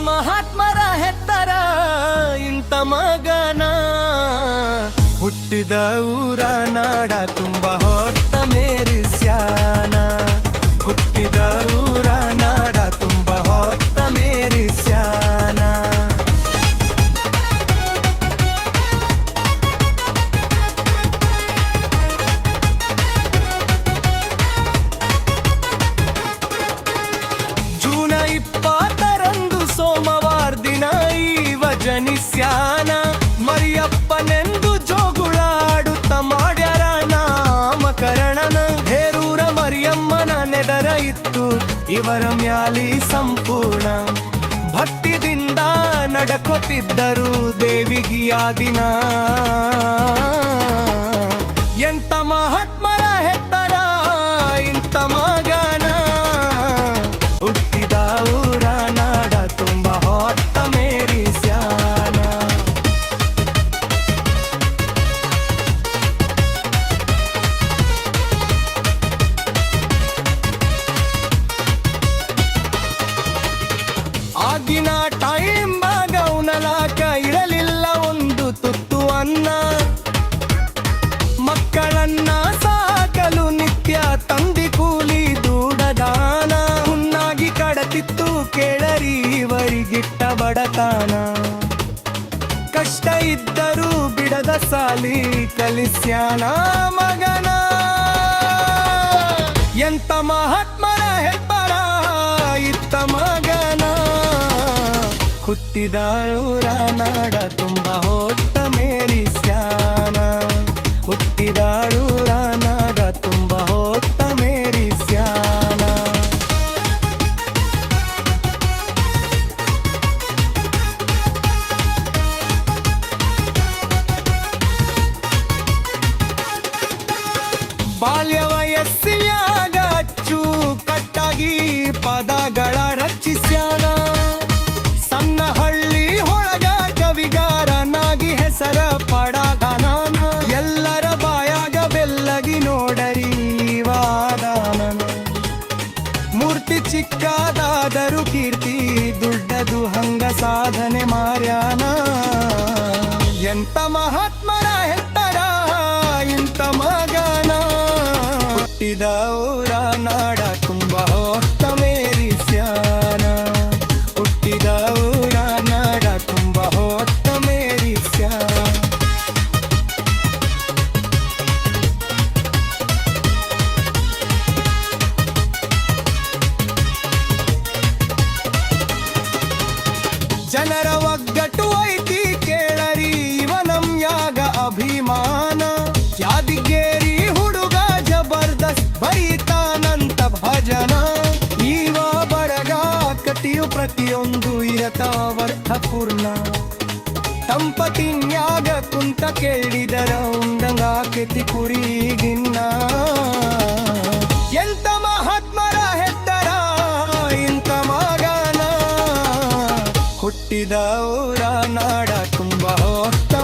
ಮಹಾತ್ಮರ ಹೆತ್ತರ ಇಂಥ ಮಗನ ಹುಟ್ಟಿದ ಊರ ನಾಡ ತುಂಬ ಹೊತ್ತ ಜನಿಸ್ಯಾನ ಮರಿಯಪ್ಪನೆಂದು ಜೋಗುಳಾಡುತ್ತ ಮಾಡ್ಯಾರ ನಾಮಕರಣನ. ಹೇರೂರ ಮರಿಯಮ್ಮನ ನೆದರ ಇತ್ತು, ಇವರ ಮ್ಯಾಲಿ ಸಂಪೂರ್ಣ. ಭಕ್ತಿದಿಂದ ನಡಕೊತಿದ್ದರು ದೇವಿಗಿಯ ದಿನ ಎಂತ ಮಹಾತ್ಮರ ಕಷ್ಟ ಇದ್ದರೂ ಬಿಡದ ಸಾಲಿ ಕಲಿಸ್ಯಾನ ಮಗನ. ಎಂತ ಮಹಾತ್ಮರ ಹೆಬ್ಬರ ಇತ್ತ ಮಗನ. ಹುಟ್ಟಿದ ಊರ ನಾಡ ತುಂಬ ಹೊತ್ತ ಮೇರಿಸ್ಯಾನ ಹುಟ್ಟಿದ ಬಾಲ್ಯ ಅಚ್ಚು ಕಟ್ಟಾಗಿ ಪದಗಳ ರಚಿಸ್ಯಾನ. ಸಣ್ಣ ಹಳ್ಳಿ ಒಳಗ ಕವಿಗಾರನಾಗಿ ಹೆಸರ ಪಡಗನ ಎಲ್ಲರ ಬಾಯಾಗ ಬೆಲ್ಲಗಿ ನೋಡರಿ ವಾದಾನನ ಮೂರ್ತಿ ಚಿಕ್ಕದಾದರೂ ಕೀರ್ತಿ, ದುಡ್ಡದು ಹಂಗ ಸಾಧನೆ ಮಾರ್ಯಾನ ಎಂತ ಮಹಾತ್ಮರ ಹುಟ್ಟಿದ ಊರ ನಾಡ ತುಂಬ ಹೊತ್ತ ಮೇರಿಸ್ಯಾನ ಹುಟ್ಟಿದ ಊರ ನಾಡ ತುಂಬ ಹೊತ್ತ ಮೇರಿಸ್ಯಾನ ಜನರ ಒಗ್ಗಟ್ಟು ಇರತಾವರ್ಥಪೂರ್ಣ ತಂಪತಿನ್ಯಾಗ ಕುಂತ ಕೇಳಿದರ ಉಂಡಂಗ ಕೆತಿ ಕುರಿಗಿನ್ನ. ಎಂತ ಮಹಾತ್ಮರ ಹೆತ್ತರ ಇಂತ ಮಗನ. ಹುಟ್ಟಿದ ಊರ ನಾಡ ತುಂಬ ಹೊತ್ತ